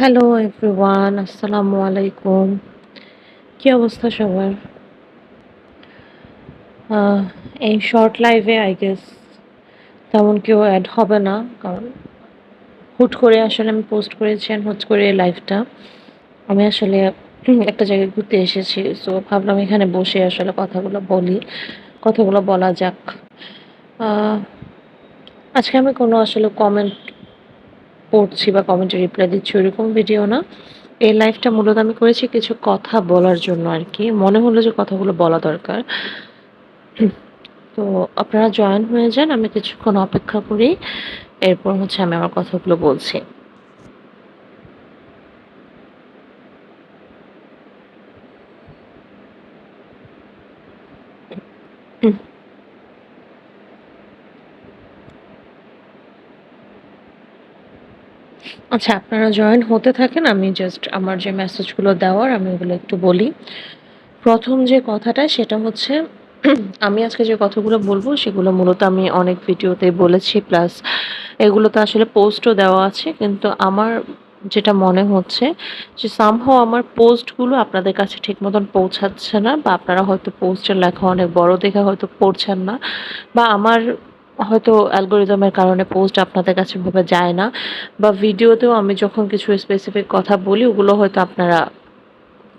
Hello everyone আসসালামু আলাইকুম কি অবস্থা সবার? এই শর্ট লাইভে আই গেস তেমন কেউ অ্যাড হবে না, কারণ হুট করে আসলে আমি পোস্ট করেছি and হুট করে লাইভটা আমি আসলে একটা জায়গায় ঘুরতে এসেছি সো ভাবলাম এখানে বসে আসলে কথাগুলো বলি। কথাগুলো বলা যাক। আজকে আমি কোনো আসলে কমেন্ট পড়ছি বা কমেন্টে রিপ্লাই দিচ্ছি, ওইরকম ভিডিও না। এই লাইভটা মূলত আমি করেছি কিছু কথা বলার জন্য আর কি। মনে হলো যে কথাগুলো বলা দরকার। তো আপনারা জয়েন হয়ে যান, আমি কিছুক্ষণ অপেক্ষা করি। এরপর হচ্ছে আমি আমার কথাগুলো বলছি। আচ্ছা আপনারা জয়েন হতে থাকেন, আমি জাস্ট আমার যে মেসেজগুলো দেওয়ার, আমি ওগুলো একটু বলি। প্রথম যে কথাটা, সেটা হচ্ছে, আমি আজকে যে কথাগুলো বলব, সেগুলো মূলত আমি অনেক ভিডিওতে বলেছি প্লাস এগুলো তো আসলে পোস্টও দেওয়া আছে, কিন্তু আমার যেটা মনে হচ্ছে, যে সামহাও আমার পোস্টগুলো আপনাদের কাছে ঠিক মতন পৌঁছাচ্ছে না, বা আপনারা হয়তো পোস্টের লেখা অনেক বড় দেখে হয়তো পড়ছেন না, বা আমার হয়তো অ্যালগোরিদমের কারণে পোস্ট আপনাদের কাছে ভাবে যায় না, বা ভিডিওতেও আমি যখন কিছু স্পেসিফিক কথা বলি, ওগুলো হয়তো আপনারা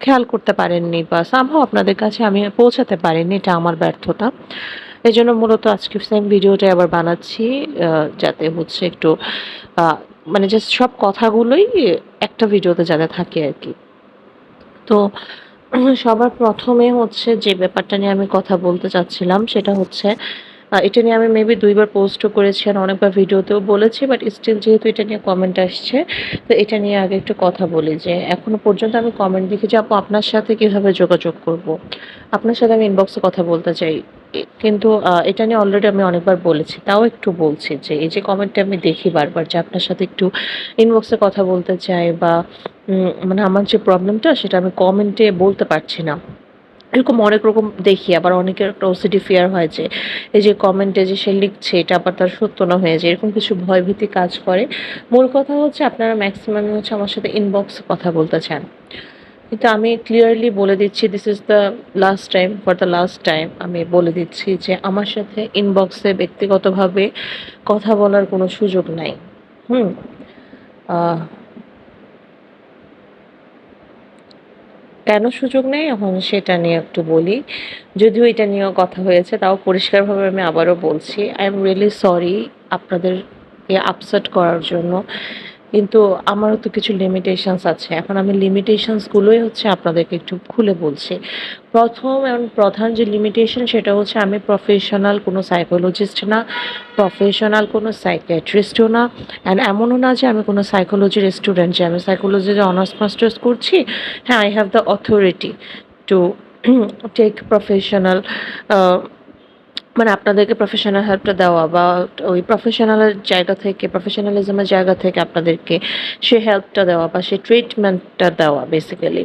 খেয়াল করতে পারেননি, বা সামহাও আপনাদের কাছে আমি পৌঁছাতে পারিনি, এটা আমার ব্যর্থতা। এই জন্য মূলত আজকে সেম ভিডিওটাই আবার বানাচ্ছি যাতে হচ্ছে একটু মানে জাস্ট সব কথাগুলোই একটা ভিডিওতে যাতে থাকে আর কি। তো সবার প্রথমে হচ্ছে যে ব্যাপারটা নিয়ে আমি কথা বলতে চাচ্ছিলাম, সেটা হচ্ছে এটা নিয়ে আমি মেবি দুইবার পোস্টও করেছি আর অনেকবার ভিডিওতেও বলেছি বাট স্টিল যেহেতু এটা নিয়ে কমেন্ট আসছে, তো এটা নিয়ে আগে একটু কথা বলি যে এখনও পর্যন্ত আমি কমেন্ট দেখি যে, আপু, আপনার সাথে কীভাবে যোগাযোগ করব? আপনার সাথে আমি ইনবক্সে কথা বলতে চাই কিন্তু এটা নিয়ে অলরেডি আমি অনেকবার বলেছি, তাও একটু বলছি যে, এই যে কমেন্টটা আমি দেখি বারবার যে আপনার সাথে একটু ইনবক্সে কথা বলতে চাই বা মানে আমার যে প্রবলেমটা সেটা আমি কমেন্টে বলতে পারছি না। এরকম অনেক রকম দেখি, আবার অনেকের একটা ওসিডি ফিয়ার হয় যে, এই যে কমেন্টে যে সে লিখছে, এটা আবার তার সত্য না হয়ে যায়, এরকম কিছু ভয়ভীতি কাজ করে। মূল কথা হচ্ছে আপনারা ম্যাক্সিমাম হচ্ছে আমার সাথে ইনবক্সে কথা বলতে চান। কিন্তু আমি ক্লিয়ারলি বলে দিচ্ছি this is the last time for the last time আমি বলে দিচ্ছি যে, আমার সাথে ইনবক্সে ব্যক্তিগতভাবে কথা বলার কোনো সুযোগ নাই। হুম? কেন সুযোগ নেই? এখন সেটা নিয়ে একটু বলি। যদিও এটা নিয়েও কথা হয়েছে, তাও পরিষ্কারভাবে আমি আবারও বলছি আই এম রিয়েলি সরি আপনাদেরকে আপসেট করার জন্য। কিন্তু আমারও তো কিছু লিমিটেশনস আছে। এখন আমি লিমিটেশনসগুলোই হচ্ছে আপনাদেরকে একটু খুলে বলছি। প্রথম এবং প্রধান যে লিমিটেশন সেটা হচ্ছে আমি প্রফেশনাল কোনো সাইকোলজিস্ট না প্রফেশনাল কোনো সাইকিয়াট্রিস্টও না অ্যান্ড এমনও না যে আমি কোনো সাইকোলজির স্টুডেন্ট যে আমি সাইকোলজিতে অনার্স মাস্টার্স করছি। হ্যাঁ I have the authority to take professional মানে আপনাদেরকে প্রফেশনাল হেল্পটা দেওয়া বা ওই প্রফেশনালের জায়গা থেকে প্রফেশনালিজমের জায়গা থেকে আপনাদেরকে সে হেল্পটা দেওয়া বা সে ট্রিটমেন্টটা দেওয়া বেসিক্যালি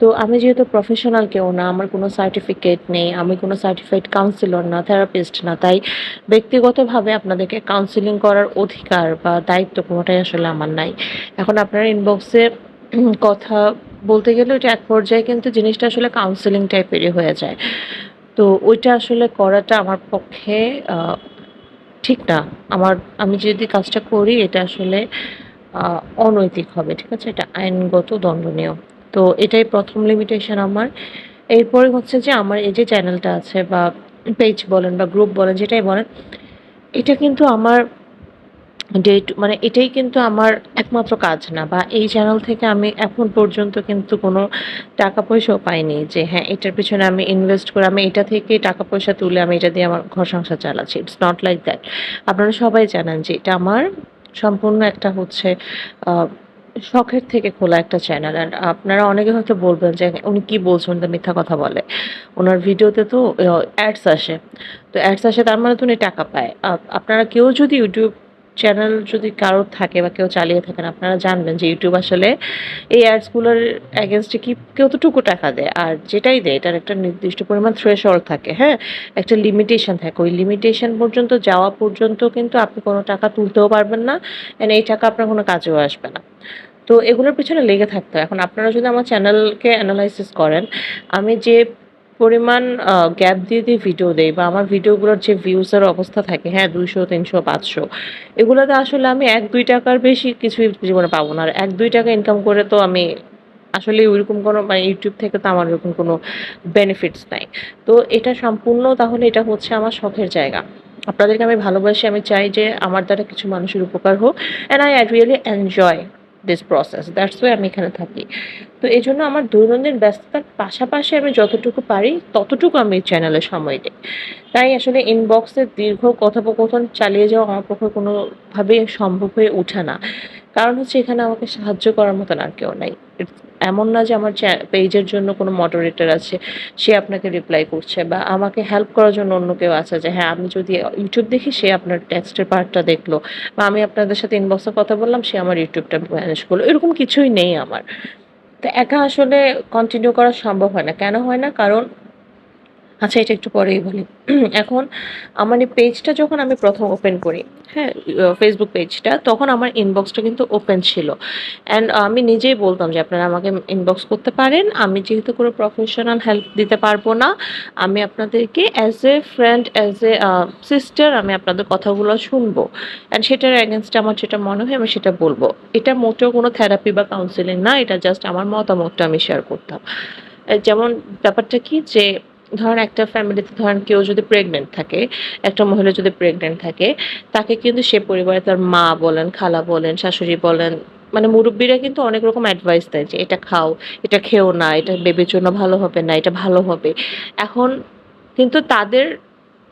তো আমি যেহেতু প্রফেশনাল কেউ না, আমার কোনো সার্টিফিকেট নেই, আমি কোনো সার্টিফাইড কাউন্সিলর না থেরাপিস্ট না, তাই ব্যক্তিগতভাবে আপনাদেরকে কাউন্সিলিং করার অধিকার বা দায়িত্ব কোনোটাই আসলে আমার নাই। এখন আপনারা ইনবক্সে কথা বলতে গেলে ওইটা এক পর্যায়ে কিন্তু জিনিসটা আসলে কাউন্সিলিং টাইপেরই হয়ে যায়। তো ওইটা আসলে করাটা আমার পক্ষে ঠিক না। আমার, আমি যদি কাজটা করি, এটা আসলে অনৈতিক হবে, ঠিক আছে? এটা আইনগত দণ্ডনীয়। তো এটাই প্রথম লিমিটেশন আমার। এরপরে হচ্ছে যে, আমার এই যে চ্যানেলটা আছে বা পেজ বলেন বা গ্রুপ বলেন, যেটাই বলেন, এটা কিন্তু আমার ডে মানে এটাই কিন্তু আমার একমাত্র কাজ না বা এই চ্যানেল থেকে আমি এখন পর্যন্ত কিন্তু কোনো টাকা পয়সাও পাইনি যে হ্যাঁ এটার পিছনে আমি ইনভেস্ট করে আমি এটা থেকে টাকা পয়সা তুলে আমি এটা দিয়ে আমার ঘর সংসার চালাচ্ছি। ইটস নট লাইক দ্যাট আপনারা সবাই জানেন যে এটা আমার সম্পূর্ণ একটা হচ্ছে শখের থেকে খোলা একটা চ্যানেল আর আপনারা অনেকে হয়তো বলবেন যে উনি কি বলছেন তো মিথ্যা কথা বলে। ওনার ভিডিওতে তো অ্যাডস আসে। তো অ্যাডস আসে, তার মানে তো উনি টাকা পায়। আপনারা কেউ যদি ইউটিউব চ্যানেল যদি কারোর থাকে বা কেউ চালিয়ে থাকেন আপনারা জানবেন যে ইউটিউব আসলে এই অ্যাডসগুলোর অ্যাগেনস্টে কি কেউ কতটুকু টাকা দেয়। আর যেটাই দেয় এটার একটা নির্দিষ্ট পরিমাণ থ্রেশহোল্ড থাকে হ্যাঁ? একটা লিমিটেশন থাকে। ওই লিমিটেশন পর্যন্ত যাওয়া পর্যন্ত কিন্তু আপনি কোনো টাকা তুলতেও পারবেন না অ্যান্ড এই টাকা আপনার কোনো কাজেও আসবে না। তো এগুলোর পিছনে লেগে থাকতে হয়। এখন আপনারা যদি আমার চ্যানেলকে অ্যানালাইসিস করেন, আমি যে পরিমাণ গ্যাপ দিয়ে, দিয়ে ভিডিও দেই বা আমার ভিডিওগুলোর যে ভিউজ এর অবস্থা থাকে, হ্যাঁ দুইশো তিনশো পাঁচশো এগুলোতে আসলে আমি এক দুই টাকার বেশি কিছুই জীবনে পাবো না। আর ৳১-৳২ ইনকাম করে তো আমি আসলে ওইরকম কোনো মানে ইউটিউব থেকে তো আমার ওরকম কোনো বেনিফিটস নাই। তো এটা সম্পূর্ণ তাহলে এটা হচ্ছে আমার শখের জায়গা। আপনাদেরকে আমি ভালোবাসি। আমি চাই যে আমার দ্বারা কিছু মানুষের উপকার হোক। And I really enjoy this process. That's way আমি এখানে থাকি। তো এই জন্য আমার দৈনন্দিন ব্যস্ততার পাশাপাশি আমি যতটুকু পারি, ততটুকু আমি চ্যানেলে সময় দিই তাই আসলে ইনবক্সে দীর্ঘ কথোপকথন চালিয়ে যাওয়া আমার পক্ষে কোনোভাবেই সম্ভব হয়ে ওঠে না। কারণ হচ্ছে এখানে আমাকে সাহায্য করার মতন আর কেউ নাই। এমন না যে আমার পেজের জন্য কোনো মডারেটার আছে, সে আপনাকে রিপ্লাই করছে বা আমাকে হেল্প করার জন্য অন্য কেউ আছে যে হ্যাঁ, আমি যদি ইউটিউব দেখি সে আপনার টেক্সটের পার্টটা দেখল বা আমি আপনাদের সাথে ইনবক্সে কথা বললাম সে আমার ইউটিউবটা ম্যানেজ করল। এরকম কিছুই নেই আমার। তো একা আসলে কন্টিনিউ করা সম্ভব হয় না। কেন হয় না? কারণ আচ্ছা এটা একটু পরেই বলি। এখন আমার এই পেজটা যখন আমি প্রথম ওপেন করি, হ্যাঁ? ফেসবুক পেজটা তখন আমার ইনবক্সটা কিন্তু ওপেন ছিল। অ্যান্ড আমি নিজেই বলতাম যে আপনারা আমাকে ইনবক্স করতে পারেন। আমি যেহেতু কোনো প্রফেশনাল হেল্প দিতে পারব না, আমি আপনাদেরকে as a friend, as a sister আমি আপনাদের কথাগুলো শুনব। অ্যান্ড সেটার এ আমার যেটা মনে হয় আমি সেটা বলব এটা মোটেও কোনো থেরাপি বা কাউন্সিলিং না। এটা জাস্ট আমার মতামতটা আমি শেয়ার করতাম। যেমন ব্যাপারটা কি যে ধরেন একটা ফ্যামিলিতে ধরেন কেউ যদি প্রেগনেন্ট থাকে, একটা মহিলা যদি প্রেগনেন্ট থাকে, তাকে কিন্তু সে পরিবারে তার মা বলেন, খালা বলেন, শাশুড়ি বলেন, মানে মুরব্বীরা কিন্তু অনেক রকম অ্যাডভাইস দেয় যে এটা খাও, এটা খেও না, এটা বেবির জন্য ভালো হবে না, এটা ভালো হবে। এখন কিন্তু তাদের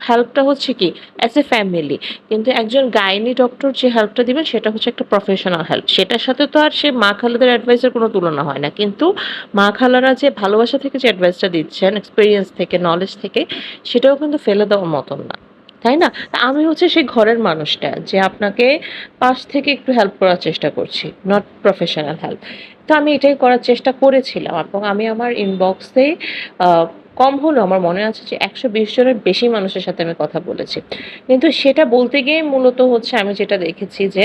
হেল্পটা হচ্ছে কি অ্যাজ এ ফ্যামিলি। কিন্তু একজন গাইনি ডক্টর যে হেল্পটা দিবেন সেটা হচ্ছে একটা প্রফেশনাল হেল্প। সেটার সাথে তো আর সে মা খালাদের অ্যাডভাইসের কোনো তুলনা হয় না। কিন্তু মা খালারা যে ভালোবাসা থেকে যে অ্যাডভাইসটা দিচ্ছেন, এক্সপিরিয়েন্স থেকে, নলেজ থেকে সেটাও কিন্তু ফেলে দেওয়ার মতন না। তাই না? আমি হচ্ছে সেই ঘরের মানুষটা যে আপনাকে পাশ থেকে একটু হেল্প করার চেষ্টা করছি। Not professional help. তো আমি এটাই করার চেষ্টা করেছিলাম এবং আমি আমার ইনবক্সে কম হলেও আমার মনে আছে যে ১২০ জনের বেশি মানুষের সাথে আমি কথা বলেছি। কিন্তু সেটা বলতে গিয়ে মূলত হচ্ছে আমি যেটা দেখেছি যে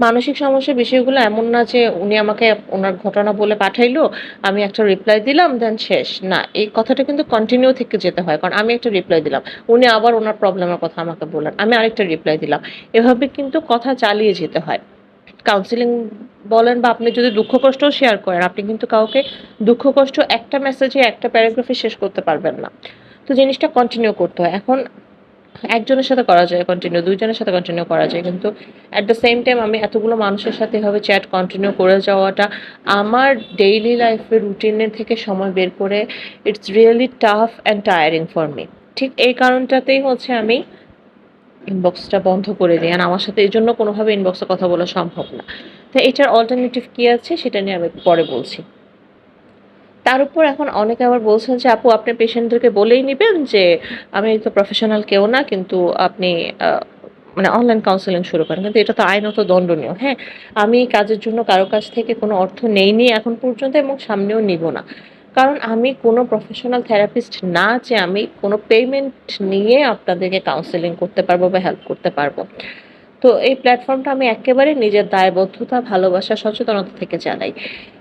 মানসিক সমস্যার বিষয়গুলো এমন না যে উনি আমাকে ওনার ঘটনা বলে পাঠাইলো, আমি একটা রিপ্লাই দিলাম দেন শেষ। না, এই কথাটা কিন্তু কন্টিনিউ থেকে যেতে হয়। কারণ আমি একটা রিপ্লাই দিলাম। উনি আবার ওনার প্রবলেমের কথা আমাকে বললেন। আমি আরেকটা রিপ্লাই দিলাম। এভাবে কিন্তু কথা চালিয়ে যেতে হয়। কাউন্সেলিং বলেন বা আপনি যদি দুঃখ কষ্টও শেয়ার করেন, আপনি কিন্তু কাউকে দুঃখ কষ্ট একটা মেসেজে একটা প্যারাগ্রাফে শেষ করতে পারবেন না। তো জিনিসটা কন্টিনিউ করতে হয়। এখন একজনের সাথে করা যায় কন্টিনিউ, দুইজনের সাথে কন্টিনিউ করা যায়। কিন্তু অ্যাট দ্য সেম টাইম আমি এতগুলো মানুষের সাথে এভাবে চ্যাট কন্টিনিউ করে যাওয়াটা আমার ডেইলি লাইফের রুটিনের থেকে সময় বের করে it's really tough and tiring for me. ঠিক এই কারণটাতেই হচ্ছে আমি ইনবক্সটা বন্ধ করে দিই। আর আমার সাথে এই জন্য কোনোভাবে ইনবক্সে কথা বলা সম্ভব না। তো এটার অল্টারনেটিভ কী আছে সেটা নিয়ে আমি পরে বলছি। তার উপর এখন অনেকে আবার বলছেন যে, "আপু আপনি পেশেন্টদেরকে বলেই নেবেন যে, আমি তো প্রফেশনাল কেউ না কিন্তু আপনি মানে অনলাইন কাউন্সেলিং শুরু করেন।" কিন্তু এটা তো আইনত দণ্ডনীয়। হ্যাঁ? আমি কাজের জন্য কারও কাছ থেকে কোনো অর্থ নেইনি এখন পর্যন্ত এবং সামনেও নিবো না। কারণ আমি কোনো প্রফেশনাল থেরাপিস্ট না যে আমি কোনো পেমেন্ট নিয়ে আপনাদেরকে কাউন্সেলিং করতে পারব বা হেল্প করতে পারব। তো এই প্ল্যাটফর্মটা আমি একেবারে নিজের দায়বদ্ধতা, ভালোবাসা, সচেতনতা থেকে চালাই।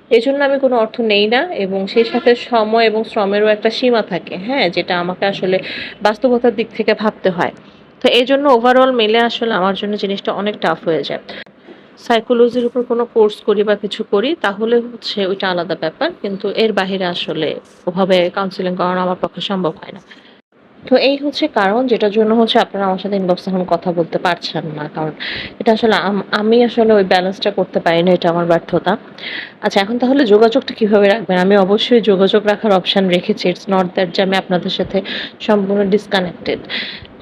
এজন্য আমি কোনো অর্থ নেই না এবং সেই সাথে সময় এবং শ্রমেরও একটা সীমা থাকে, হ্যাঁ? যেটা আমাকে আসলে বাস্তবতার দিক থেকে ভাবতে হয়। তো এই জন্য ওভারঅল মেলে আসলে আমার জন্য জিনিসটা অনেক টাফ হয়ে যায়। সাইকোলজির উপর কোনো কোর্স করি বা কিছু করি, তাহলে হচ্ছে ওইটা আলাদা ব্যাপার। কিন্তু এর বাহিরে আসলে ওভাবে কাউন্সিলিং করানো আমার পক্ষে সম্ভব হয় না। তো এই হচ্ছে কারণ, যেটার জন্য হচ্ছে আপনারা আমার সাথে ইনবক্সে এখন কথা বলতে পারছেন না। কারণ এটা আসলে আমি আসলে ওই ব্যালেন্সটা করতে পারি না। এটা আমার ব্যর্থতা। আচ্ছা এখন তাহলে যোগাযোগটা কীভাবে রাখবেন? আমি অবশ্যই যোগাযোগ রাখার অপশন রেখেছি। ইটস নট দ্যাট যে আমি আপনাদের সাথে সম্পূর্ণ ডিসকানেক্টেড।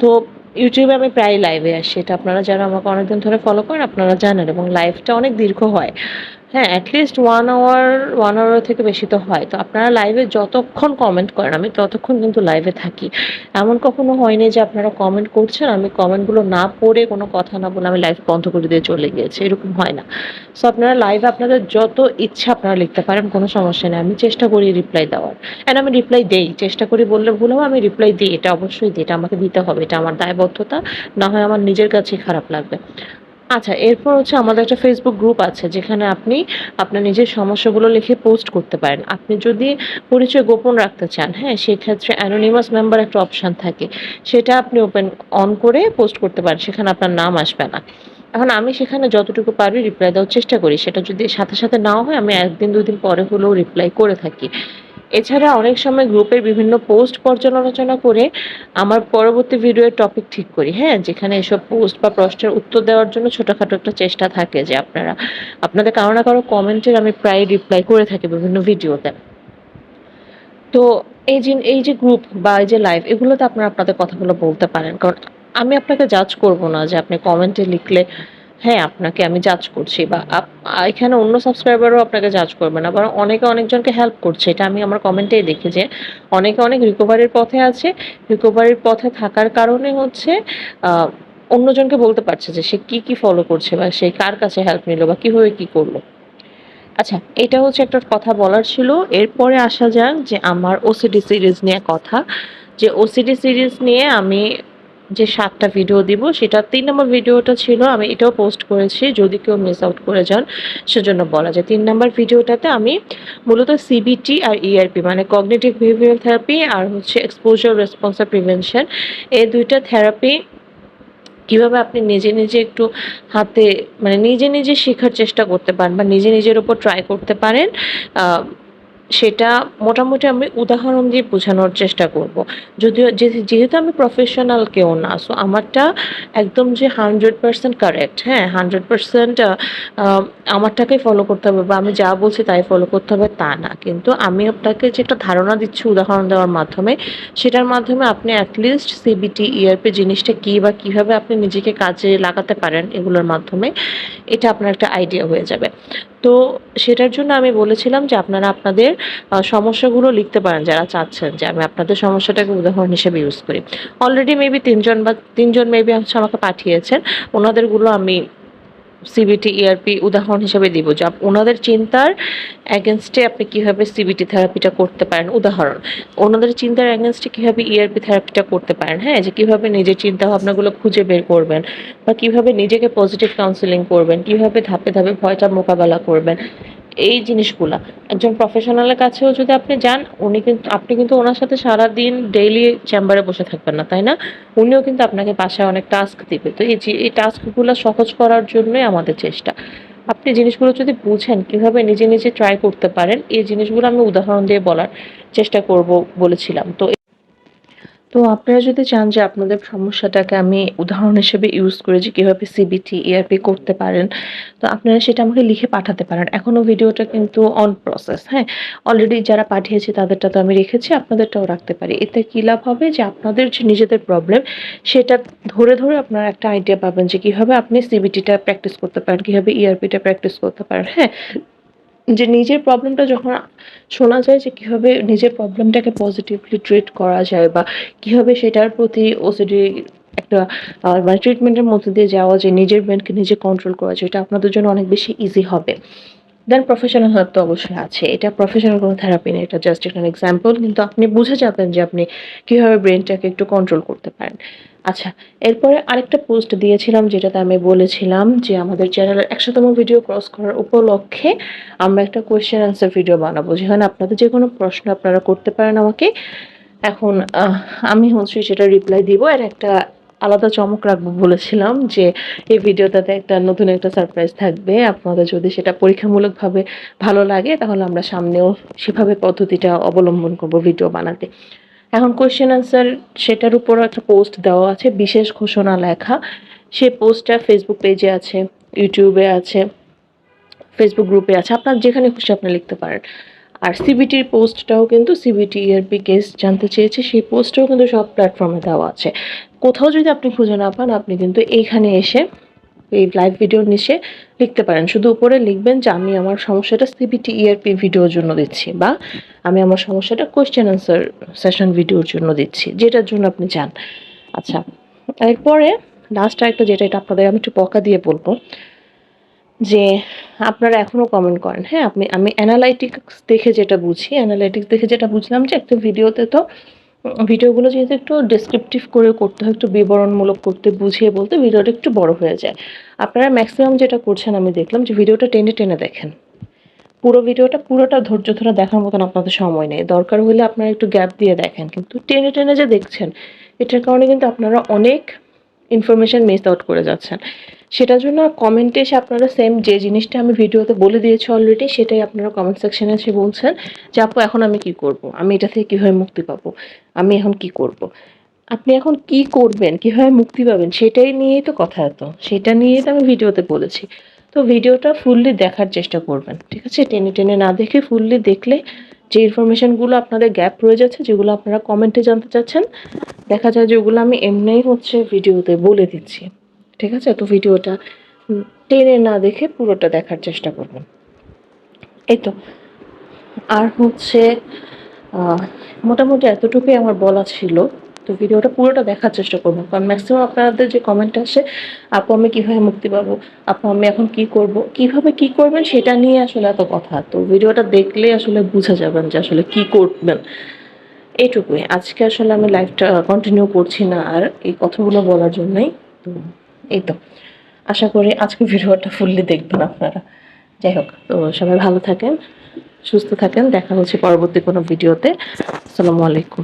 তো এ আমি প্রায় লাইভে আসি। এটা আপনারা যারা আমাকে অনেকদিন ধরে ফলো করেন, আপনারা জানেন এবং লাইভটা অনেক দীর্ঘ হয়। হ্যাঁ, at least 1 hour one hour থেকে বেশি তো হয়। তো আপনারা লাইভে যতক্ষণ কমেন্ট করেন আমি ততক্ষণ কিন্তু লাইভে থাকি। এমন কখনো হয়নি যে আপনারা কমেন্ট করছেন, আমি কমেন্টগুলো না পড়ে কোনো কথা না বলে আমি লাইভ বন্ধ করে দিয়ে চলে গিয়েছি। এরকম হয় না। সো আপনারা লাইভে আপনাদের যত ইচ্ছা আপনারা লিখতে পারেন কোনো সমস্যা নেই। আমি চেষ্টা করি রিপ্লাই দেওয়ার। অ্যান্ড আমি রিপ্লাই দেই। চেষ্টা করি বললে ভুল হবে, আমি রিপ্লাই দিই। এটা অবশ্যই দিই। এটা আমাকে দিতে হবে। এটা আমার দায়বদ্ধতা। না হয় আমার নিজের কাছেই খারাপ লাগবে। আচ্ছা এরপর হচ্ছে আমাদের একটা ফেসবুক গ্রুপ আছে যেখানে আপনি আপনার নিজের সমস্যাগুলো লিখে পোস্ট করতে পারেন। আপনি যদি পরিচয় গোপন রাখতে চান হ্যাঁ সেক্ষেত্রে অ্যানোনিমাস মেম্বার একটা অপশান থাকে। সেটা আপনি ওপেন অন করে পোস্ট করতে পারেন, সেখানে আপনার নাম আসবে না। এখন আমি সেখানে যতটুকু পারি রিপ্লাই দেওয়ার চেষ্টা করি। সেটা যদি সাথে সাথে নাও হয়, আমি একদিন দুদিন পরে হলেও রিপ্লাই করে থাকি। এছাড়া অনেক সময় গ্রুপের বিভিন্ন পোস্ট পর্যালোচনা করে আমার পরবর্তী ভিডিওর টপিক ঠিক করি। হ্যাঁ যেখানে এসব পোস্ট বা প্রশ্নের উত্তর দেওয়ার জন্য ছোটোখাটো একটা চেষ্টা থাকে যে আপনারা, আপনাদের কারও না কারও কমেন্টের আমি প্রায় রিপ্লাই করে থাকি বিভিন্ন ভিডিওতে। তো এই যে এই যে গ্রুপ বা এই যে লাইভ এগুলোতে আপনারা আপনাদের কথাগুলো বলতে পারেন। কারণ আমি আপনাকে জাজ করব না যে আপনি কমেন্টে লিখলে হ্যাঁ আপনাকে আমি জাজ করছি বা এখানে অন্য সাবস্ক্রাইবারও আপনাকে জাজ করবে না। বরং অনেকে অনেকজনকে হেল্প করছে। এটা আমি আমার কমেন্টেই দেখি যে অনেকে অনেক রিকভারির পথে আছে। রিকভারির পথে থাকার কারণে হচ্ছে অন্যজনকে বলতে পারছে যে সে কি কি ফলো করছে বা সে কার কাছে হেল্প নিল বা কীভাবে কি করল। আচ্ছা এটা হচ্ছে একটা কথা বলার ছিল। এরপরে আসা যাক যে আমার ওসিডি সিরিজ নিয়ে কথা। যে ওসিডি সিরিজ নিয়ে আমি যে সাতটা ভিডিও দিব, সেটা তিন নম্বর ভিডিওটা ছিল, আমি এটাও পোস্ট করেছি, যদি কেউ মিস আউট করে যান, সেজন্য বলা যায়। তিন নম্বর ভিডিওটাতে আমি মূলত সিবিটি আর ইআরপি মানে কগনেটিভ বিহেভিয়ারাল থেরাপি আর হচ্ছে এক্সপোজার রেসপন্সার প্রিভেনশন এই দুইটা থেরাপি কীভাবে আপনি নিজে নিজে একটু হাতে মানে নিজে নিজে শেখার চেষ্টা করতে পারেন বা নিজে নিজের উপর ট্রাই করতে পারেন সেটা মোটামুটি আমি উদাহরণ দিয়ে বোঝানোর চেষ্টা করব। যদিও যেহেতু আমি প্রফেশনাল কেউ না সো আমারটা একদম যে হান্ড্রেড পার্সেন্ট কারেক্ট হ্যাঁ হান্ড্রেড পার্সেন্ট আমারটাকে ফলো করতে হবে বা আমি যা বলছি তাই ফলো করতে হবে তা না। কিন্তু আমি আপনাকে যে একটা ধারণা দিচ্ছি উদাহরণ দেওয়ার মাধ্যমে, সেটার মাধ্যমে আপনি অ্যাটলিস্ট সিবিটি ইআরপি জিনিসটা কী বা কীভাবে আপনি নিজেকে কাজে লাগাতে পারেন এগুলোর মাধ্যমে, এটা আপনার একটা আইডিয়া হয়ে যাবে। তো সেটার জন্য আমি বলেছিলাম যে আপনারা আপনাদের সমস্যাগুলো লিখতে পারেন যারা চাচ্ছেন যে আমি আপনাদের সমস্যাটাকে উদাহরণ হিসেবে ইউজ করি। অলরেডি মেবি তিনজন বা, তিনজন মেবি হচ্ছে আমাকে পাঠিয়েছেন। ওনাদেরগুলো আমি সিবিটি ইআরপি উদাহরণ হিসেবে দিব, যে ওনাদের চিন্তার অ্যাগেনস্টে আপনি কীভাবে সিবিটি থেরাপিটা করতে পারেন। উদাহরণ, ওনাদের চিন্তার অ্যাগেনস্টে কীভাবে ইআরপি থেরাপিটা করতে পারেন হ্যাঁ? যে কীভাবে নিজের চিন্তাভাবনাগুলো খুঁজে বের করবেন বা কীভাবে নিজেকে পজিটিভ কাউন্সিলিং করবেন, কীভাবে ধাপে ধাপে ভয়টা মোকাবেলা করবেন। এই জিনিসগুলা। একজন প্রফেশনালের কাছেও যদি আপনি যান, উনি কিন্তু, আপনি কিন্তু ওনার সাথে সারা দিন ডেইলি চেম্বারে বসে থাকবেন না, তাই না? উনিও কিন্তু আপনাকে বাসায় অনেক টাস্ক দিবে। তো এই এই টাস্কগুলো সহজ করার জন্যই আমাদের চেষ্টা। আপনি জিনিসগুলো যদি বুঝেন কীভাবে নিজে নিজে ট্রাই করতে পারেন, এই জিনিসগুলো আমি উদাহরণ দিয়ে বলার চেষ্টা করব বলেছিলাম। তো তো আপনারা যদি চান যে আপনাদের সমস্যাটাকে আমি উদাহরণ হিসেবে ইউজ করে যে কীভাবে সিবিটি ইআরপি করতে পারেন, তো আপনারা সেটা আমাকে লিখে পাঠাতে পারেন। এখনও ভিডিওটা কিন্তু অন প্রসেস হ্যাঁ? অলরেডি যারা পাঠিয়েছে তাদেরটা তো আমি রেখেছি, আপনাদেরটাও রাখতে পারি। এতে কী লাভ হবে? যে আপনাদের যে নিজেদের প্রবলেম সেটা ধরে ধরে আপনারা একটা আইডিয়া পাবেন যে কীভাবে আপনি সিবিটিটা প্র্যাকটিস করতে পারেন, কীভাবে ইআরপিটা প্র্যাকটিস করতে পারেন হ্যাঁ? যে নিজের প্রবলেমটা যখন শোনা যায় যে কীভাবে নিজের প্রবলেমটাকে পজিটিভলি ট্রিট করা যায় বা কীভাবে সেটার প্রতি ওসিডি একটা মানে ট্রিটমেন্টের মধ্যে দিয়ে যাওয়া যায়, নিজের ব্রেনকে নিজে কন্ট্রোল করা যায়, এটা আপনাদের জন্য অনেক বেশি ইজি হবে। দেন প্রফেশনাল হেল্প তো অবশ্যই আছে। এটা প্রফেশনাল কোনো থেরাপি নেই এটা জাস্ট একটা এক্সাম্পল কিন্তু আপনি বুঝে যাবেন যে আপনি কীভাবে ব্রেনটাকে একটু কন্ট্রোল করতে পারেন। আচ্ছা এরপরে আরেকটা পোস্ট দিয়েছিলাম যেটাতে আমি বলেছিলাম যে আমাদের চ্যানেলের একশোতম ভিডিও ক্রস করার উপলক্ষে আমরা একটা কোয়েশ্চেন অ্যান্সার ভিডিও বানাবো। যেখানে আপনাদের যে কোনো প্রশ্ন আপনারা করতে পারেন আমাকে। এখন আমি হচ্ছে সেটা রিপ্লাই দিব। আর একটা আলাদা চমক রাখব বলেছিলাম যে এই ভিডিওটাতে একটা নতুন একটা সারপ্রাইজ থাকবে। আপনাদের যদি সেটা পরীক্ষামূলকভাবে ভালো লাগে, তাহলে আমরা সামনেও সেভাবে পদ্ধতিটা অবলম্বন করব ভিডিও বানাতে। এখন কোয়েশ্চেন আনসার সেটার উপরও একটা পোস্ট দেওয়া আছে, বিশেষ ঘোষণা লেখা। সে পোস্টটা ফেসবুক পেজে আছে ইউটিউবে আছে ফেসবুক গ্রুপে আছে। আপনার যেখানে খুশি আপনি লিখতে পারেন। আর সিবিটির পোস্টটাও কিন্তু সিবিটি ইআরপি কেস জানতে চেয়েছে, সেই পোস্টটাও কিন্তু সব প্ল্যাটফর্মে দেওয়া আছে। কোথাও যদি আপনি খুঁজে না পান, আপনি কিন্তু এইখানে এসে এই লাইভ ভিডিওর নিচে লিখতে পারেন। শুধু উপরে লিখবেন যে, আমি আমার সমস্যাটা সিবিটি ইআরপি ভিডিওর জন্য দিচ্ছি বা, আমি আমার সমস্যাটা কোয়েশ্চেন অ্যান্সার সেশন ভিডিওর জন্য দিচ্ছি যেটার জন্য আপনি চান। আচ্ছা এরপরে লাস্ট একটা যেটা, এটা আপনাদের আমি একটু পকা দিয়ে বলব। যে, আপনারা এখনও কমেন্ট করেন হ্যাঁ? আপনি, আমি অ্যানালাইটিক্স দেখে যেটা বুঝি অ্যানালাইটিক্স দেখে যেটা বুঝলাম যে, একটা ভিডিওতে তো ভিডিওগুলো যেহেতু একটু ডেসক্রিপটিভ করে করতে হয়, একটু বিবরণমূলক করতে, বুঝিয়ে বলতে ভিডিওটা একটু বড় হয়ে যায়। আপনারা ম্যাক্সিমাম যেটা করছেন, আমি দেখলাম যে ভিডিওটা টেনে টেনে দেখেন। পুরো ভিডিওটা পুরোটা ধৈর্য ধরে দেখার মতন আপনাদের সময় নেই। দরকার হলে আপনারা একটু গ্যাপ দিয়ে দেখেন। কিন্তু টেনে টেনে যে দেখছেন, এটার কারণে কিন্তু আপনারা অনেক ইনফরমেশন মিস আউট করে যাচ্ছেন। সেটার জন্য কমেন্টে এসে আপনারা সেম যে জিনিসটা আমি ভিডিওতে বলে দিয়েছি অলরেডি সেটাই আপনারা কমেন্ট সেকশানে এসে বলছেন যে, আপু, এখন আমি কি করব? আমি এটা থেকে কীভাবে মুক্তি পাবো? আমি এখন কি করব? আপনি এখন কি করবেন? কীভাবে মুক্তি পাবেন? সেটাই নিয়েই তো কথা এত। সেটা নিয়েই তো আমি ভিডিওতে বলেছি। তো ভিডিওটা ফুললি দেখার চেষ্টা করবেন, ঠিক আছে? টেনে টেনে না দেখে ফুললি দেখলে যে ইনফরমেশনগুলো আপনাদের গ্যাপ রয়ে যাচ্ছে, যেগুলো আপনারা কমেন্টে জানতে চাচ্ছেন, দেখা যায় যেগুলো আমি এমনিই হচ্ছে ভিডিওতে বলে দিচ্ছি। ঠিক আছে? তো ভিডিওটা টেনে না দেখে পুরোটা দেখার চেষ্টা করবেন। এই তো। আর হচ্ছে মোটামুটি এতটুকুই আমার বলা ছিল। তো ভিডিওটা পুরোটা দেখার চেষ্টা করব। কারণ ম্যাক্সিমাম আপনাদের যে কমেন্ট আসে, আপু, আমি কীভাবে মুক্তি পাবো? আপু, আমি এখন কি করব? কীভাবে কি করবেন? সেটা নিয়ে আসলে এত কথা। তো ভিডিওটা দেখলে আসলে বুঝা যাবেন যে আসলে কি করবেন। এইটুকুই আজকে আসলে আমি লাইভটা কন্টিনিউ করছি না আর এই কথাগুলো বলার জন্যই। তো এই তো আশা করি আজকে ভিডিওটা ফুললি দেখবেন আপনারা। যাই হোক, তো সবাই ভালো থাকেন, সুস্থ থাকেন। দেখা হচ্ছে পরবর্তী কোনো ভিডিওতে। আসসালামু আলাইকুম।